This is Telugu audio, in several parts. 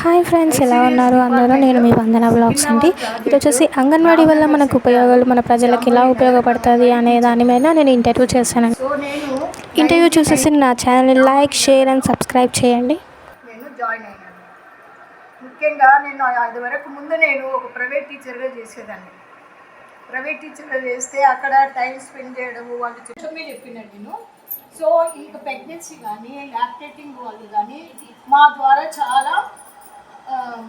హాయ్ ఫ్రెండ్స్ ఎలా ఉన్నారు? అందరూ? నేను మీ వందన బ్లాగ్స్ అండి. ఇది వచ్చేసి అంగన్వాడీ వల్ల మనకు ఉపయోగాలు మన ప్రజలకు ఎలా ఉపయోగపడుతుంది అనే దాని మీద నేను ఇంటర్వ్యూ చేశాను ఇంటర్వ్యూ చూసేసి నా ఛానల్ని లైక్ షేర్ అండ్ సబ్స్క్రైబ్ చేయండి. నేను జాయిన్ అయినాను ముఖ్యంగా నేను అది వరకు ముందు నేను ఒక ప్రైవేట్ టీచర్గా చేసేదాన్ని. ప్రైవేట్ టీచర్గా చేస్తే అక్కడ టైం స్పెండ్ చేయడము వాళ్ళు చెప్పమే చెప్పినాను నేను. సో ఇంకా ప్రెగ్నెన్సీ కానీ లాక్టేటింగ్ వాళ్ళు కానీ మా ద్వారా చాలా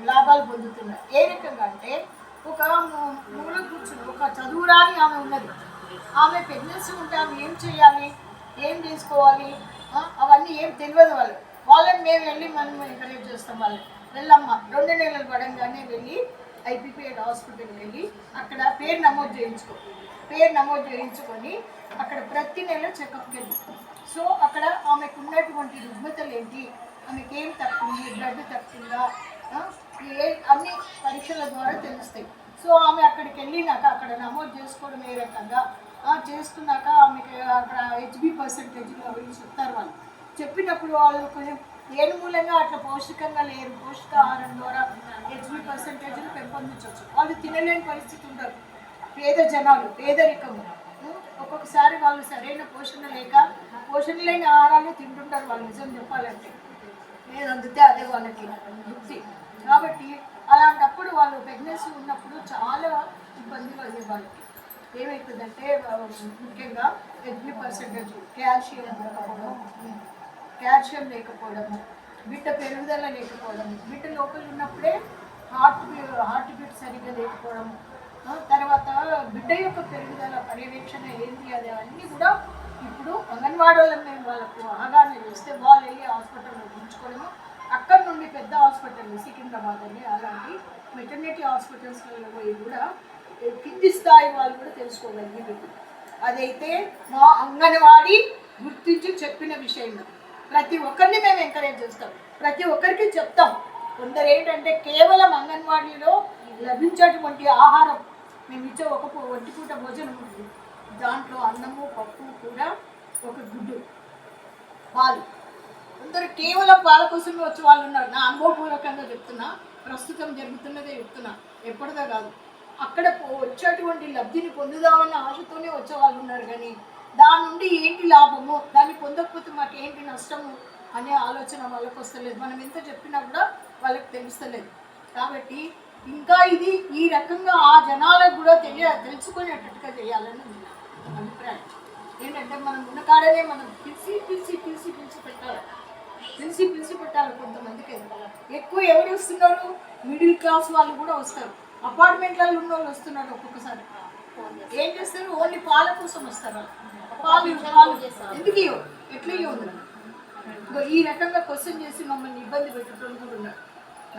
లాభాలు పొందుతున్నారు. ఏ రకంగా అంటే ఒక మూల కూర్చుని ఒక చదువురాని ఆమె ఉన్నది. ఆమె ప్రెగ్నెన్సీ ఉంటే ఆమె ఏం చేయాలి? ఏం చేసుకోవాలి? అవన్నీ ఏం తెలియదు వాళ్ళు వాళ్ళని మేము వెళ్ళి మనం ఎంకరేజ్ చేస్తాం వాళ్ళని. వెళ్ళమ్మా రెండు నెలలు పడంగానే వెళ్ళి ఐపీపీఎడ్ హాస్పిటల్కి వెళ్ళి అక్కడ పేరు నమోదు చేయించుకో. పేరు నమోదు చేయించుకొని అక్కడ ప్రతి నెల చెకప్కి వెళ్ళి. సో అక్కడ ఆమెకు ఉన్నటువంటి రుగ్మతలు ఏంటి ఆమెకి ఏం తప్పింది బ్లడ్ తప్పిందా అన్ని పరీక్షల ద్వారా తెలుస్తాయి. సో ఆమె అక్కడికి వెళ్ళినాక అక్కడ నమోదు చేసుకోవడం ఏ రకంగా? చేసుకున్నాక ఆమెకి అక్కడ హెచ్బి పర్సంటేజ్లు అవి చెప్తారు వాళ్ళు. చెప్పినప్పుడు వాళ్ళు కొంచెం ఏను మూలంగా అట్లా పౌష్టికంగా లేరు? పౌష్టికాహారం ద్వారా హెచ్బి పర్సంటేజ్లు పెంపొందించవచ్చు. వాళ్ళు తినలేని పరిస్థితి ఉండదు. పేద జనాలు పేదరికము. ఒక్కొక్కసారి వాళ్ళు సరైన పోషణ లేక పోషణ లేని ఆహారాలు తింటుంటారు వాళ్ళు నిజం చెప్పాలంటే. నేను అందుతే అదే వాళ్ళకి వృత్తి కాబట్టి అలాంటప్పుడు వాళ్ళు ప్రెగ్నెన్సీ ఉన్నప్పుడు చాలా ఇబ్బంది అయ్యే వాళ్ళకి ఏమవుతుందంటే ముఖ్యంగా ఎగ్ని పర్సెంటేజ్ కాల్షియం లేకపోవడం కాల్షియం లేకపోవడము బిడ్డ పెరుగుదల లేకపోవడము బిడ్డ లోపల ఉన్నప్పుడే హార్ట్ హార్ట్ బీట్ సరిగ్గా లేకపోవడం తర్వాత బిడ్డ యొక్క పెరుగుదల పర్యవేక్షణ ఏంటి అది అన్నీ కూడా ఇప్పుడు అంగన్వాడీలో మేము వాళ్ళకు అవగాహన చేస్తే వాళ్ళు వెళ్ళి హాస్పిటల్లో ఉంచుకోవడము. అక్కడ నుండి పెద్ద హాస్పిటల్ సికింద్రాబాద్ అని అలాంటి మెటర్నిటీ హాస్పిటల్స్లో పోయి కూడా కింది స్థాయి వాళ్ళు కూడా తెలుసుకోగలిగింది అదైతే మా అంగన్వాడీ గుర్తించి చెప్పిన విషయంలో ప్రతి ఒక్కరిని మేము ఎంకరేజ్ చేస్తాం. ప్రతి ఒక్కరికి చెప్తాం. కొందరు ఏంటంటే కేవలం అంగన్వాడీలో లభించేటువంటి ఆహారం మేము ఇచ్చే ఒక వంటి ఒంటి పూట భోజనం ఉంటుంది. దాంట్లో అన్నము పప్పు కూడా ఒక గుడ్డు పాలు. కొందరు కేవలం పాల కోసమే వచ్చే వాళ్ళు ఉన్నారు. నా అనుభవపూర్వకంగా చెప్తున్నా ప్రస్తుతం జరుగుతున్నదే చెప్తున్నా. ఎప్పటిదో కాదు. అక్కడ వచ్చేటువంటి లబ్ధిని పొందుదామన్న ఆశతోనే వచ్చే వాళ్ళు ఉన్నారు కానీ దాని నుండి ఏంటి లాభము? దాన్ని పొందకపోతే మాకు ఏంటి నష్టము? అనే ఆలోచన వాళ్ళకి వస్తలేదు. మనం ఎంత చెప్పినా కూడా వాళ్ళకి తెలుస్తలేదు. కాబట్టి ఇంకా ఇది ఈ రకంగా ఆ జనాలకు కూడా తెలియ తెలుసుకునేటట్టుగా చేయాలని ఉంది నా అభిప్రాయం. ఏంటంటే మనం ఉన్న కాడనే మనం పిలిచి పిలిచి పిలిచి పిలిచి పెట్టాలి. పిలిచి పిలిచి పెట్టాలి కొంతమందికి. ఎక్కువ ఎవరు వస్తున్నారు? మిడిల్ క్లాస్ వాళ్ళు కూడా వస్తారు. అపార్ట్మెంట్లలో ఉన్న వాళ్ళు వస్తున్నారు ఒక్కొక్కసారి. ఏం చేస్తారు? ఓన్లీ పాల కోసం వస్తారు. పాలు పాలు ఎందుకు ఇవ్వవు ఎట్లా ఇవ్వదు ఈ రకంగా క్వశ్చన్ చేసి మమ్మల్ని ఇబ్బంది పెట్టేటోళ్ళు కూడా ఉన్నారు.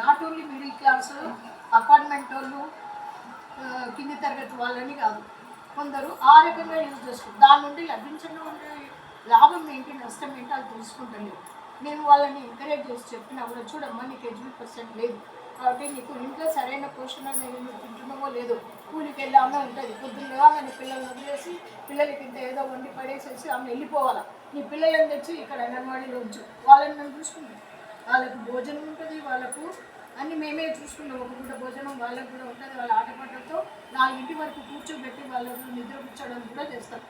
Not only middle class apartment వాళ్ళు కింది తరగతి వాళ్ళని కాదు. కొందరు ఆ రకంగా యూజ్ చేస్తారు. దాని నుండి లభించడం లాభం ఏంటి? నష్టం ఏంటి? అది తెలుసుకుంటలేదు నేను వాళ్ళని ఎంకరేజ్ చేసి చెప్పినా కూడా చూడమ్మా నీకు హెచ్బి పర్సెంట్ లేదు. కాబట్టి నీకు ఇంట్లో సరైన పోషణ నేను నువ్వు తింటున్నావో లేదో కూలికి వెళ్ళి ఆమె ఉంటుంది. పొద్దున్నగా మన పిల్లల్ని వదిలేసి పిల్లలకి ఇంత ఏదో వండి పడేసేసి ఆమె వెళ్ళిపోవాలా? నీ పిల్లలను తెచ్చి ఇక్కడ అంగన్వాడీలో ఉంచు. వాళ్ళని మేము చూసుకుంటాం. వాళ్ళకు భోజనం ఉంటుంది వాళ్ళకు అన్ని మేమే చూసుకుంటాం. ఒక పూట భోజనం వాళ్ళకు కూడా ఉంటుంది. వాళ్ళ ఆటపాటలతో నాలుగింటి వరకు కూర్చోబెట్టి వాళ్ళకు నిద్ర కూర్చోవడం కూడా చేస్తాం.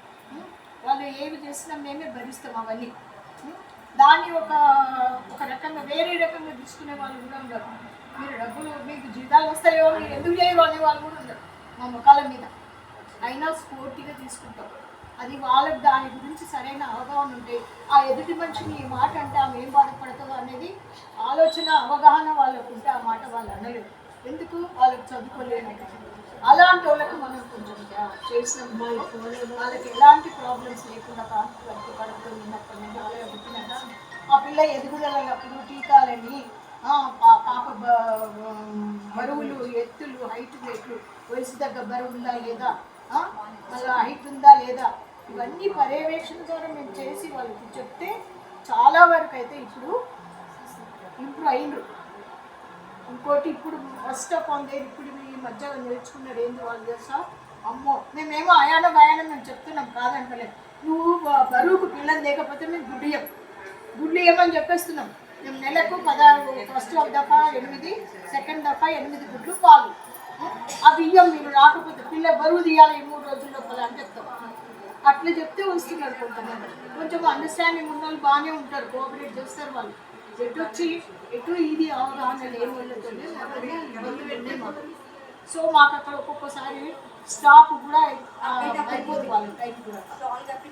వాళ్ళు ఏమి చేసినా మేమే భరిస్తాం అవన్నీ. దాన్ని ఒక ఒక రకంగా వేరే రకంగా తీసుకునే వాళ్ళు కూడా ఉన్నారు మీరు డబ్బులు మీకు జీతాలు వస్తాయో మీరు ఎందుకు చేయరు అనే వాళ్ళు కూడా ఉన్నారు మా ముఖాల మీద. అయినా స్ఫూర్తిగా తీసుకుంటాం. అది వాళ్ళకి దాని గురించి సరైన అవగాహన ఉంటే ఆ ఎదుటి మనిషిని ఈ మాట అంటే ఆమె ఏం బాధపడుతుందో అనేది ఆలోచన అవగాహన వాళ్ళకు ఉంటే ఆ మాట వాళ్ళు అనలేదు ఎందుకు? వాళ్ళకి చదువుకోలేని అలాంటి వాళ్ళకి మనం కొంచెం చేసిన వాళ్ళకి ఎలాంటి ప్రాబ్లమ్స్ లేకుండా కాంతి వరకు పడుతూ ఉన్నప్పటి నుండి వాళ్ళకి చెప్పినాక ఆ పిల్ల ఎదుగుదలప్పుడు టీకాలని పా- పాప బ- బరువులు ఎత్తులు హైట్ రేట్లు వయసు తగ్గ బరువు ఉందా లేదా ఆ, మళ్ళీ హైట్ ఉందా లేదా ఇవన్నీ పర్యవేక్షణ ద్వారా మేము చేసి వాళ్ళకి చెప్తే చాలా వరకు అయితే ఇప్పుడు ఇంప్రూవ్ అయినరు. ఇంకోటి ఇప్పుడు ఫస్ట్ ఆఫ్ ఆల్ దేర్ ఇప్పుడు మధ్యలో నేర్చుకున్నాడు నేర్చుకున్నారు ఏంది వాళ్ళు తెలుసా? అమ్మో మేమేమో అయాన భయానం మేము చెప్తున్నాం కాదనుకోలేదు నువ్వు బరువుకు పిల్లలు లేకపోతే మేము గుడ్డియం గుడ్లు ఇవ్వమని చెప్పేస్తున్నాం. మేము నెలకు పదహారు ఫస్ట్ దఫా ఎనిమిది సెకండ్ దఫా ఎనిమిది గుడ్లు పాలు. ఆ? బియ్యం మీరు రాకపోతే పిల్ల బరువు తీయాలి ఈ మూడు రోజుల లోపల అని చెప్తాం. అట్లా చెప్తే వస్తున్నారు కొంతమంది. కొంచెం అండర్స్టాండింగ్ ఉన్న వాళ్ళు బాగానే ఉంటారు కోఆపరేట్ చేస్తారు వాళ్ళు. ఎటు వచ్చి ఎటు ఇది అవగాహన లేని వాళ్ళతోనే ఇబ్బంది పెట్టే సో మాకు అక్కడ ఒక్కొక్కసారి స్టాక్ కూడా ఆ, అయిపోతుంది వాళ్ళ టైం కూడా.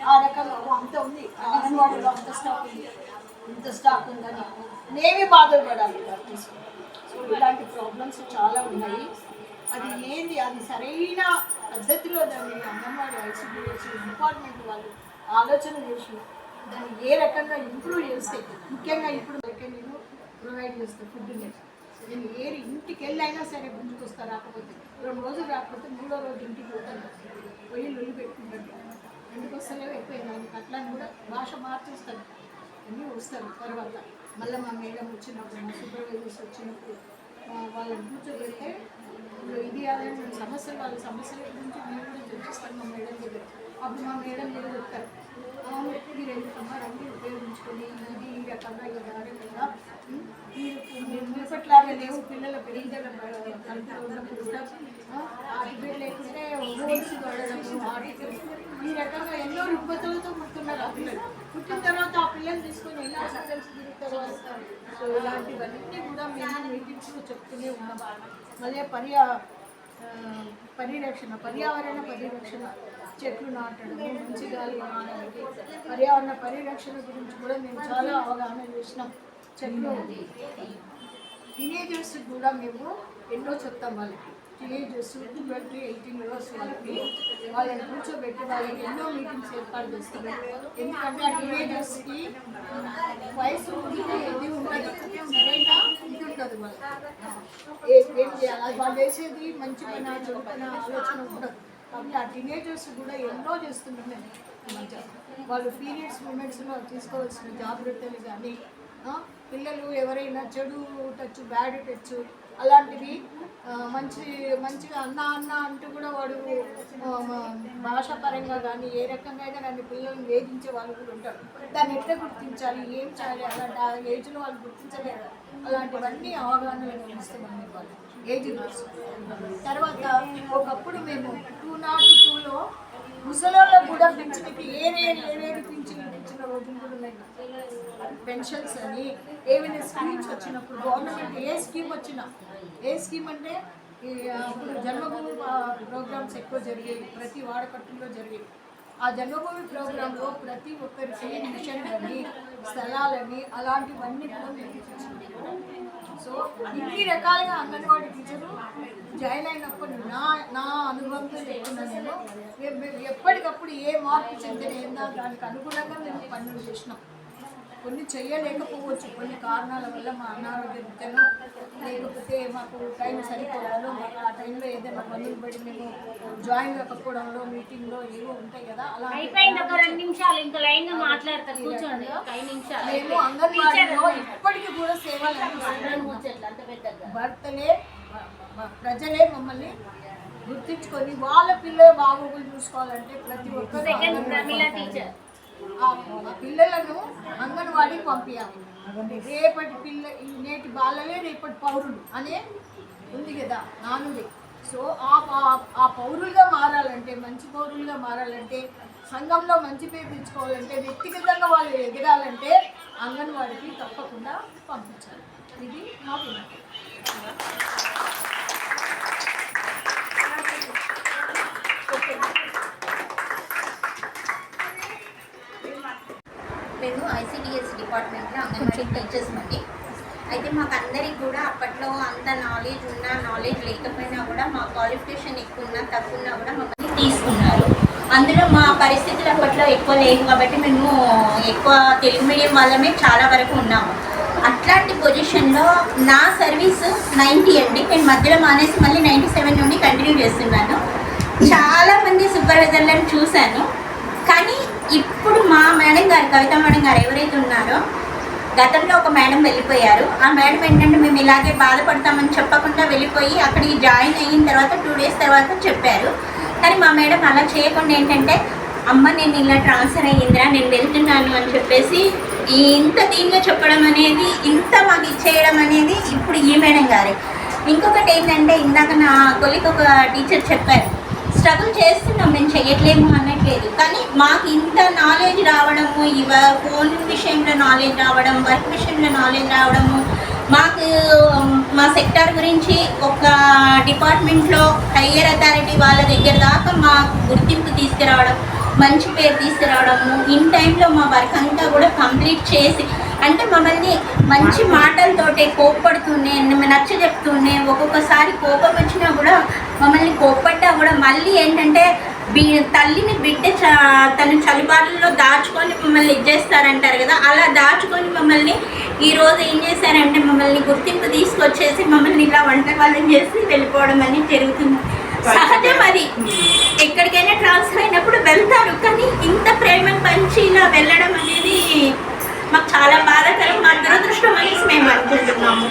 ఆ రకంగా అంత ఉంది. అంగన్వాడీలో అంత స్టాక్ ఉంది. ఇంత స్టాక్ ఉందని మేమే బాధలు పడాలి డాక్టర్స్ సో ఇలాంటి ప్రాబ్లమ్స్ చాలా ఉన్నాయి. అది ఏంది? అది సరైన పద్ధతిలో దాన్ని అంగన్వాడీ ఐసీడీఎస్ డిపార్ట్మెంట్ వాళ్ళు ఆలోచన చేసి దాన్ని ఏ రకంగా ఇంప్రూవ్ చేస్తే ముఖ్యంగా ఇప్పుడు నేను ప్రొవైడ్ చేస్తాను ఫుడ్ నేను ఏ ఇంటికి వెళ్ళైనా సరే గుంజుకొస్తా రాకపోతే రెండు రోజులు రాకపోతే మూడో రోజు ఇంటికి పోతాను. పోయి లొల్లి పెట్టుకుంటాను. ఎందుకు వస్తలేవు? ఎక్కువ అట్లా కూడా భాష మార్చేస్తాను. అన్నీ వస్తారు తర్వాత. మళ్ళీ మా మేడం వచ్చినప్పుడు మా సూపర్వైజర్స్ వచ్చినప్పుడు వాళ్ళని కూర్చోబెడితే ఇది అదే సమస్యలు వాళ్ళ సమస్యల గురించి మేము కూడా చర్చిస్తాను మా మేడం దగ్గర. అప్పుడు మా మేడం దగ్గర చెప్తారు. అవును మీరు ఎందుకమ్మా రండి ఉపయోగించుకొని ఇది ఈ రకంగా ఈ రకంగా ఉం, లేవు. పిల్లల పెరుగుదల లేకుంటే ఈ రకంగా ఎన్నో రుగ్మతలతో పుడుతున్నారు ఆ పిల్లలు. పుట్టిన తర్వాత ఆ పిల్లలు తీసుకొని ఎలా హాస్పిటల్స్ తిరుగుతారో సో ఇలాంటివన్నీ కూడా మేము మీటింగ్స్లో చెప్తూనే ఉన్నాం. మళ్ళీ పర్యా పరిరక్షణ పర్యావరణ పరిరక్షణ చెట్లు నాటడం మంచి గాలి పర్యావరణ పరిరక్షణ గురించి కూడా మేము చాలా అవగాహన చేసినాం. చెట్లు. టీనేజర్స్ కూడా మేము ఎన్నో చెప్తాం వాళ్ళకి. టీనేజర్స్ ట్వెల్వ్ ఎయిటీన్ ఇయర్స్ వాళ్ళకి. వాళ్ళని కూర్చోబెట్టి వాళ్ళకి ఎన్నో మీటింగ్స్ ఏర్పాటు చేస్తాం. ఎందుకంటే ఆ టీనేజర్స్కి వయసు ఉంది, ఇది ఉంటుంది సరైన ఇది ఉండదు వాళ్ళకి. ఏం చేయాలి? వాళ్ళు చేసేది మంచి పైన పైన ఆలోచన ఉండదు. కాబట్టి ఆ టీనేజర్స్ కూడా ఎన్నో చేస్తున్నారు ఈ వాళ్ళు పీరియడ్స్ మూమెంట్స్లో తీసుకోవాల్సిన జాగ్రత్తలు కానీ పిల్లలు ఎవరైనా చెడు టచ్ బ్యాడ్ టచ్ అలాంటివి మంచి మంచిగా అన్న అన్న అంటూ కూడా వాడు భాషాపరంగా కానీ ఏ రకంగా అయితే దాన్ని పిల్లల్ని వేధించే వాళ్ళు కూడా ఉంటారు. దాన్ని ఎట్లా గుర్తించాలి ఏం చేయాలి అలాంటి ఆ ఏజ్లో వాళ్ళు గుర్తించలేరు అలాంటివన్నీ అవగాహనలు ఇస్తామండి వాళ్ళు. ఏజ్ తర్వాత ఒకప్పుడు మేము టూ నాట్ టూలో ముసలోళ్ళకు కూడా పెన్షన్కి ఏరేది ఏవేవి పింఛన్లు పెంచిన రోజులు కూడా ఉన్నాయి. పెన్షన్స్ అని ఏమైనా స్కీమ్స్ వచ్చినప్పుడు గవర్నమెంట్ ఏ స్కీమ్ వచ్చినా ఏ స్కీమ్ అంటే ఇప్పుడు జన్మభూమి ప్రోగ్రామ్స్ ఎక్కువ జరిగేవి ప్రతి వాడకట్టులో జరిగేవి. ఆ జన్మభూమి ప్రోగ్రాంలో ప్రతి ఒక్కరికి మిషన్లని స్థలాలని అలాంటివన్నీ కూడా సో ఇన్ని రకాలుగా అంగన్వాడీ టీచరు జాయిన్ అయినప్పుడు నా నా అనుభవంతో చెప్తున్నాను నేను ఎప్పటికప్పుడు ఏ మార్పు చెందిన దానికి అనుగుణంగా మేము పనులు చేసినాం. కొన్ని చేయలేకపోవచ్చు. కొన్ని కారణాల వల్ల మా అనారోగ్య రీత్యాను లేకపోతే మాకు టైం సరిపోవడంలో మాకు ఆ టైంలో ఏదైనా పనులు పడి మేము జాయిన్ కాకపోవడంలో మీటింగ్లో ఏవో ఉంటాయి కదా అలా మేము అంగన్వాడీలో ఇప్పటికీ కూడా సేవలు భర్తలే ప్రజలే మమ్మల్ని గుర్తించుకొని వాళ్ళ పిల్లల బాగోగులు చూసుకోవాలంటే ప్రతి ఒక్కరు పిల్లలను అంగన్వాడీకి పంపించాలి రేపటి పిల్ల నేటి బాలలే రేపటి పౌరులు అనే ఉంది కదా నానుడి. సో ఆ ఆ- ఆ పౌరులుగా మారాలంటే మంచి పౌరులుగా మారాలంటే సంఘంలో మంచి పేరు తెచ్చుకోవాలంటే వ్యక్తిగతంగా వాళ్ళు ఎదగాలంటే అంగన్వాడికి తప్పకుండా పంపించాలి. ఇది మా వినతి మేము ఐసిడిఎస్ కొంచెం అంగన్వాడీ అయితే మాకు అందరికి కూడా అప్పట్లో అంత నాలెడ్జ్ ఉన్నా నాలెడ్జ్ లేకపోయినా కూడా మా క్వాలిఫికేషన్ ఎక్కువ ఉన్నా తక్కువ ఉన్నా కూడా మమ్మల్ని తీసుకున్నారు. అందులో మా పరిస్థితులు అప్పట్లో ఎక్కువ లేవు కాబట్టి మేము ఎక్కువ తెలుగు మీడియం వాళ్ళమే చాలా వరకు ఉన్నాము. అట్లాంటి పొజిషన్లో నా సర్వీస్ నైంటీ అండి. నేను మధ్యలో మానేసి మళ్ళీ నైంటీ సెవెన్ నుండి కంటిన్యూ చేస్తున్నాను. చాలామంది సూపర్వైజర్లను చూశాను. కానీ ఇప్పుడు మా మేడం గారు కవిత మేడం గారు ఎవరైతే ఉన్నారో గతంలో ఒక మేడం వెళ్ళిపోయారు. ఆ మేడం ఏంటంటే మేము ఇలాగే బాధపడతామని చెప్పకుండా వెళ్ళిపోయి అక్కడికి జాయిన్ అయిన తర్వాత టూ డేస్ తర్వాత చెప్పారు. కానీ మా మేడం అలా చేయకుండా ఏంటంటే అమ్మ నేను ఇలా ట్రాన్స్ఫర్ అయ్యిందిరా నేను వెళ్తున్నాను అని చెప్పేసి ఈ ఇంత దీనిగా చెప్పడం అనేది ఇంత మాకు ఇచ్చేయడం అనేది ఇప్పుడు ఈ మేడం గారే. ఇంకొకటి ఏంటంటే ఇందాక నా కొలికి ఒక టీచర్ చెప్పారు. స్ట్రగుల్ చేస్తున్నాం మేము చేయట్లేము అనట్లేదు కానీ మాకు ఇంత నాలెడ్జ్ రావడము ఇవ ఫోన్ విషయంలో నాలెడ్జ్ రావడం వర్క్ విషయంలో నాలెడ్జ్ రావడము మాకు మా సెక్టార్ గురించి ఒక డిపార్ట్మెంట్లో హయ్యర్ అథారిటీ వాళ్ళ దగ్గర దాకా మాకు గుర్తింపు తీసుకురావడం మంచి పేరు తీసుకురావడము ఇన్ టైంలో మా వర్క్ అంతా కూడా కంప్లీట్ చేసి అంటే మమ్మల్ని మంచి మాటలతోటే కోప్పడుతూనే నచ్చ చెప్తూనే ఒక్కొక్కసారి కోపం వచ్చినా కూడా మమ్మల్ని కోప్పడ్డా కూడా మళ్ళీ ఏంటంటే బి తల్లిని బిడ్డ చ తను చలిబాటల్లో దాచుకొని మమ్మల్ని ఇచ్చేస్తారంటారు కదా అలా దాచుకొని మమ్మల్ని ఈరోజు ఏం చేశారంటే మమ్మల్ని గుర్తింపు తీసుకొచ్చేసి మమ్మల్ని ఇలా వంట వాళ్ళని చేసి వెళ్ళిపోవడం అనేది జరుగుతుంది. సహజం అది. ఎక్కడికైనా ట్రాన్స్ఫర్ అయినప్పుడు వెళ్తారు కానీ ఇంత ప్రేమ పంచి ఇలా వెళ్ళడం అనేది మాకు చాలా బాధాకరం మా దురదృష్టం అనేసి మేము అనుకుంటున్నాము.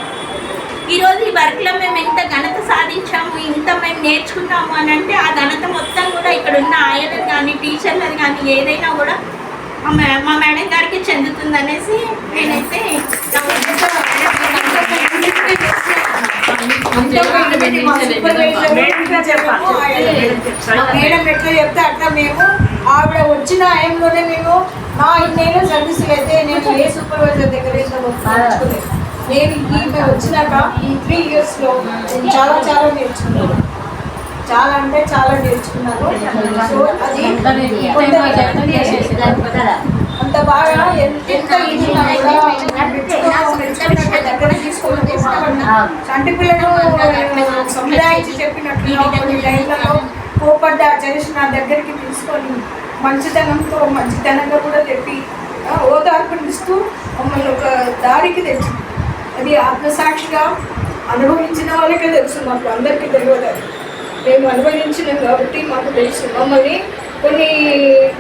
ఈరోజు ఈ వర్క్లో మేము ఎంత ఘనత సాధించాము ఇంత మేము నేర్చుకున్నాము అని అంటే ఆ ఘనత మొత్తం కూడా ఇక్కడ ఉన్న ఆయనది కానీ టీచర్లది కానీ ఏదైనా కూడా మా మా మేడం గారికి చెందుతుంది అనేసి నేనైతే మేడం ఎట్లా చెప్తే అట్లా మేము ఆవిడ వచ్చిన ఆయంలోనే నేను నా నేను సర్వీస్ అయితే నేను ఏ సూపర్వైజర్ దగ్గర నేను ఈమె వచ్చినాక ఈ త్రీ ఇయర్స్లో చాలా చాలా నేర్చుకున్నాను. చాలా అంటే చాలా నేర్చుకున్నాను. సో అది అంత బాగా ఎంత ఇది దగ్గర తీసుకోవడం చంటి పిల్లలు సముదాయించి చెప్పినట్లు కొన్ని కోపడ్డ చేసి నా దగ్గరికి తీసుకొని మంచితనంతో మంచితనంగా కూడా చెప్పి ఆ, ఓదార్పునిస్తూ మమ్మల్ని ఒక దారికి తెచ్చి అది ఆత్మసాక్షిగా అనుభవించిన వాళ్ళకే తెలుసు మాకు అందరికీ తెలియదు. మేము అనుభవించినాం కాబట్టి మాకు తెలుసు. మమ్మల్ని కొన్ని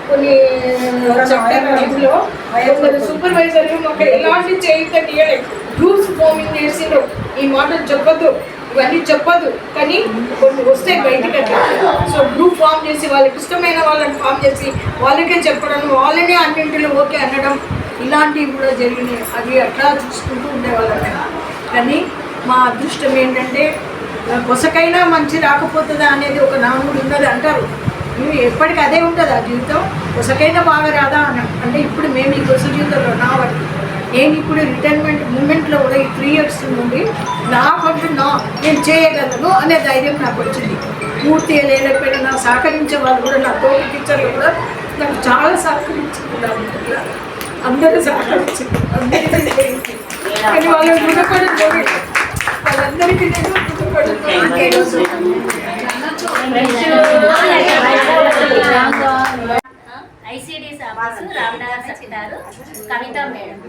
కొన్ని చట్టంలో సూపర్వైజర్లు మాకు ఎలాంటి చేయకండి రూల్స్ ఫార్మింగ్ చేసిండ్రు. ఈ మాటలు చెప్పొద్దు. ఇవన్నీ చెప్పదు కానీ కొన్ని వస్తే బయటికి అట్లా. సో గ్రూప్ ఫామ్ చేసి వాళ్ళకి ఇష్టమైన వాళ్ళని ఫామ్ చేసి వాళ్ళకే చెప్పడం వాళ్ళనే అన్నింటిలో ఓకే అనడం ఇలాంటివి కూడా జరిగినాయి. అవి అట్లా చూసుకుంటూ ఉండేవాళ్ళం కానీ మా అదృష్టం ఏంటంటే కొసకైనా మంచి రాకపోతుందా అనేది ఒక నానుడు ఉన్నది అంటారు. ఇవి ఎప్పటికీ అదే ఉంటుంది ఆ జీవితం. కొసకైనా బాగా రాదా అని అంటే ఇప్పుడు మేము ఈ కొస జీవితంలో నా వాటికి నేను ఇప్పుడు రిటైర్మెంట్ మూమెంట్లో కూడా ఈ త్రీ ఇయర్స్ నుండి నాకంటూ నా నేను చేయగలను అనే ధైర్యం నాకు వచ్చింది. పూర్తిగా లేకపోయినా నా సహకరించే వాళ్ళు కూడా నా తోటి టీచర్లు కూడా నాకు చాలా సహకరించుకున్నారు. అందరూ సహకరించారు. కానీ వాళ్ళు రుణపడి వాళ్ళందరికీ నేను రుణపడి ICDS office Ramnagar Kavitha madam.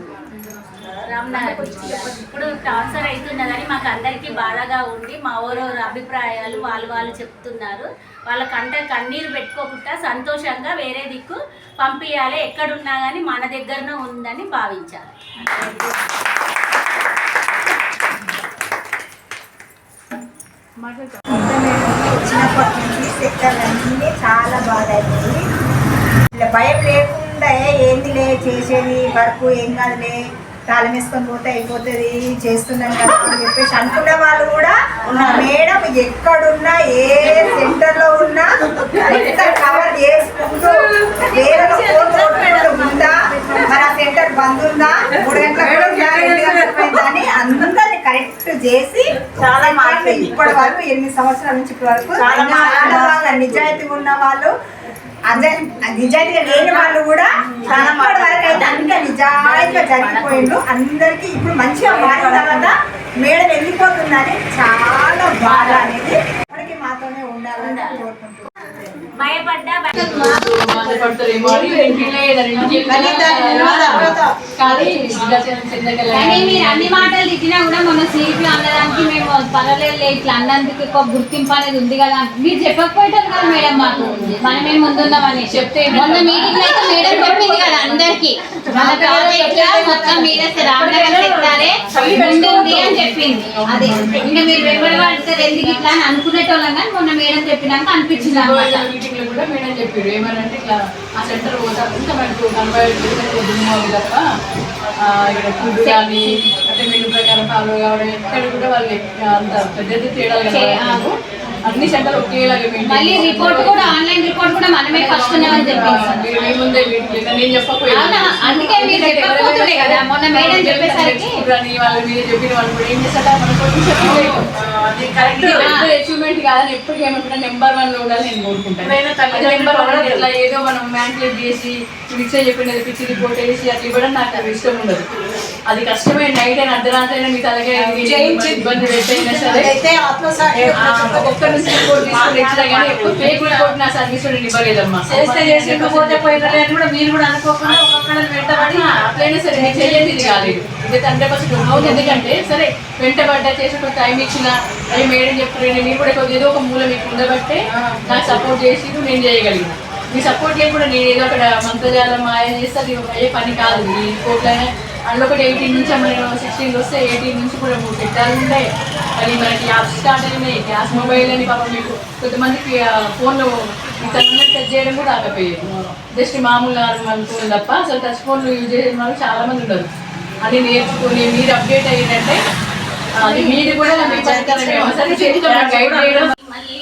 ఇప్పుడు ట్రాన్స్ఫర్ అవుతున్నదని మాకు అందరికీ బాధగా ఉండి మా ఊరూరు అభిప్రాయాలు వాళ్ళు వాళ్ళు చెప్తున్నారు. వాళ్ళకంటే కన్నీరు పెట్టుకోకుండా సంతోషంగా వేరే దిక్కు పంపించాలి ఎక్కడున్నా కానీ మన దగ్గరనే ఉందని భావించాలి వచ్చినప్పటి నుంచి చాలా బాగా అయిపోయింది ఇట్లా భయం లేకుండా ఏందిలే చేసేది వర్క్ ఏం కాదులే తాళం వేసుకొని పోతే అయిపోతుంది చేస్తున్నాం కదా అని చెప్పేసి అనుకున్న వాళ్ళు కూడా మేడం ఎక్కడున్నా ఏ సెంటర్లో ఉన్నా కవర్ చేసుకుంటూ వేరే ఉందా? మన సెంటర్ బంద్ ఉందా? మూడు అని అందరిని కరెక్ట్ చేసి చాలా ఇప్పటి వరకు ఎనిమిది సంవత్సరాల నుంచి ఇప్పటి వరకు నిజాయితీ ఉన్న వాళ్ళు నిజాయితీగా లేని వాళ్ళు కూడా ఇప్పటి వరకు అయితే అంత నిజాయితీగా జరిగిపోయిండు అందరికీ ఇప్పుడు మంచిగా మారిన తర్వాత మేడం వెళ్ళిపోతుందని చాలా బాధ అనేది ఇప్పటికీ మాతోనే ఉండాలని కోరుకుంటున్నాను భయపడ్డా భయ- కానీ మీరు అన్ని మాటలు తిట్టినా కూడా మన సీట్లు అన్నదానికి మేము పర్వాలేదు ఇట్లా అన్నందుకు ఒక గుర్తింపు అనేది ఉంది కదా మీరు చెప్పకపోయేటారు కదా మేడం మాకు. మనమే ముందున్నామని చెప్తే మొన్న మీటింగ్ అయితే మేడం చెప్పింది కదా అందరికి. మన ప్రాజెక్ట్లో మొత్తం మీరే రామనగర్ ఉంది అని చెప్పింది. అదే. ఇంకా మీరు వెంబడి పడతారు ఎందుకు ఇట్లా అని అనుకునేటోళ్ళం కానీ మొన్న మేడం చెప్పినాక అనిపించింది అన్నమాట. మీటింగ్లో కూడా మేడం చెప్పారు. ఏమనంటే ఇట్లా ఆ సెంటర్ పోతా ఇంకా మనకు నలభై ఐదు కిలోమీటర్ల తప్ప ఆ, ఇక్కడ ఫుడ్ కానీ అంటే మెను ప్రకారం ఫాలో కావడం ఎక్కడ కూడా వాళ్ళు అంత పెద్ద తేడా అన్ని సెంటర్ ఒకేలాగా మళ్ళీ. రిపోర్ట్ కూడా ఆన్లైన్ రిపోర్ట్ కూడా మనమే ఫస్ట్ ఉన్నామని చెప్పింది? అందుకే మీరు చెప్పకపోతుండే కదా మొన్న మేడం చెప్పేసరికి. వాళ్ళు మీరు చెప్పిన వాళ్ళు కూడా ఏం చేస్తారా అచీవ్మెంట్ కాదని ఎప్పటికీ ఏమంటున్నా నెంబర్ వన్లో ఉండాలి నేను కోరుకుంటాను నెంబర్ వన్ ఇట్లా ఏదో మనం మ్యాన్పులేట్ చేసి విక్సే చెప్పినది పిచ్చి రిపోర్ట్ వేసి అట్లా ఇవ్వడం నాకు ఇష్టం ఉండదు. అది కష్టమే నైట్ అయినా అర్ధరాత్రి అయినా మీ తలగా ఇబ్బంది పెట్టైనా సరే. అయితే ఆత్మసాక్షి ఆ, ఒక్క నుంచి రిపోర్ట్ తీసుకుని ఇచ్చినా కానీ ఎప్పుడు ఫేక్ రిపోర్ట్ నా సర్వీస్ నేను ఇవ్వలేదమ్మా చేస్తే చేసి పోతే పోయిన కూడా మీరు కూడా అనుకోకుండా వెంటబడి అట్లయినా సరే మీరు చేయండి ఇది కాలేదు ఇది హండ్రెడ్ పర్సెంట్ అవును ఎందుకంటే సరే వెంటబడ్డా చేసిన టైం ఇచ్చిన అవి మేడం చెప్తారు నేను కూడా ఏదో ఒక మూల మీకు ఉండబట్టే నాకు సపోర్ట్ చేసి నేను చేయగలిగిన. మీ సపోర్ట్ లేకుండా నేను ఏదో అక్కడ మంత్రజాలం మాయ చేస్తే అది అయ్యే పని కాదు. ఈ కోట్లైనా అందులో ఒకటి ఎయిటీన్ నుంచి మనం సిక్స్టీన్ వస్తే ఎయిటీన్ నుంచి కూడా మూడు పెట్టాలి ఉంటాయి అది మనకి యాప్స్ స్టార్ట్ అయినాయి గ్యాస్ మొబైల్ అని పాపం మీకు కొంతమందికి ఫోన్లో ఇతను సెట్ చేయడం కూడా రాకపోయేది జస్ట్ మామూలు నార్మల్ ఫోన్ తప్ప అసలు టచ్ ఫోన్లు యూజ్ చేసే వాళ్ళు చాలా మంది ఉన్నారు. అది నేర్చుకొని మీరు అప్డేట్ అయ్యిందంటే అది మీరు కూడా మీ పరికరమే సరే చెప్తాం గైడ్ చేయడం. మళ్ళీ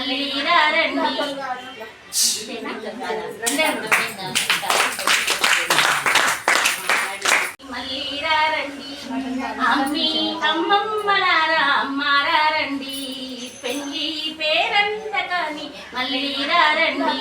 మళ్ళీ రండి మళ్ళీ రండి అమ్మి అమ్మమ్మలారా అమ్మారండి పేరంట కానీ మళ్ళీ రండి